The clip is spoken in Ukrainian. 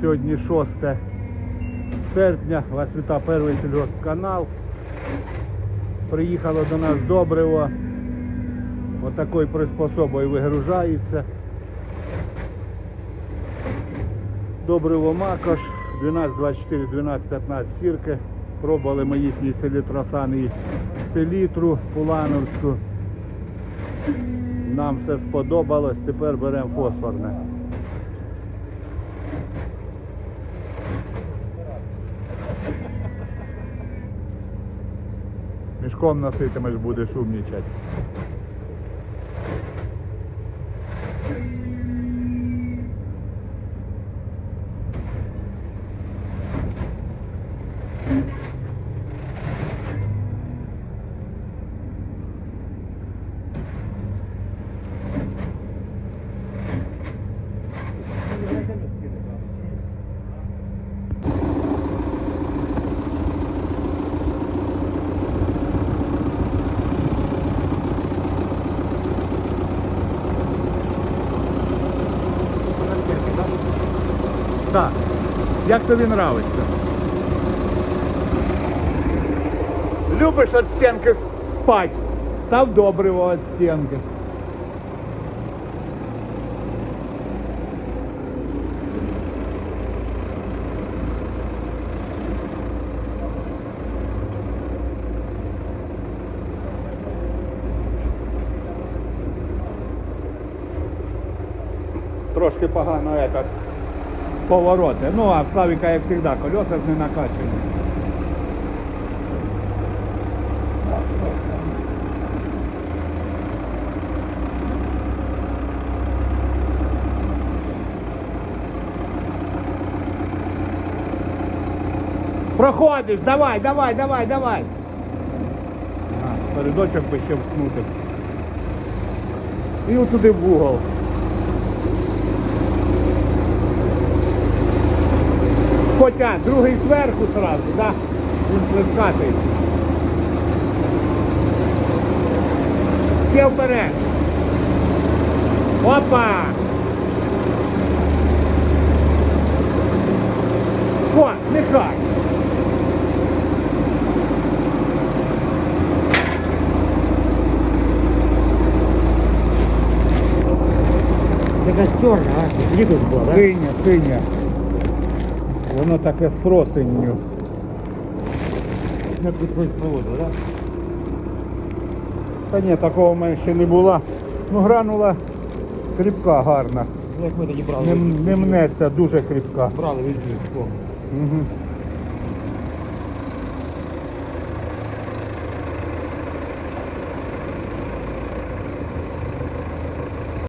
Сьогодні 6 серпня. Вас вітає перший сільгоспканал. Приїхало до нас добриво. Отакою приспособою вигружається. Добриво Макош 12, 24, 12, 15 сірки. Пробували ми їхній селітросан селітру Пулановську. Нам все сподобалось, тепер беремо фосфорне. Мішком носитимеш, будеш умнічати. Так. Як тобі нравиться? Любиш від стінки спать? Став добриво від стінки. Трошки погано этот повороти. Ну, а в Славіка, як завжди, колеса ж не накачані. Проходиш, давай, давай, давай, давай. А, передочок би ще вкнути. І отуди в угол. Хоча другий зверху сразу, да? Він плескатий. Ще вперед. Опа! О, нехай. Така чорна, а? Лікось була, так? Синя, синя. Воно таке з просенню. Як ти хтось проводив, так? Та ні, такого в мене ще не було. Ну, гранула кріпка гарна. Як ми тоді брали. Не, не мнеться, дуже кріпка. Брали від. Угу.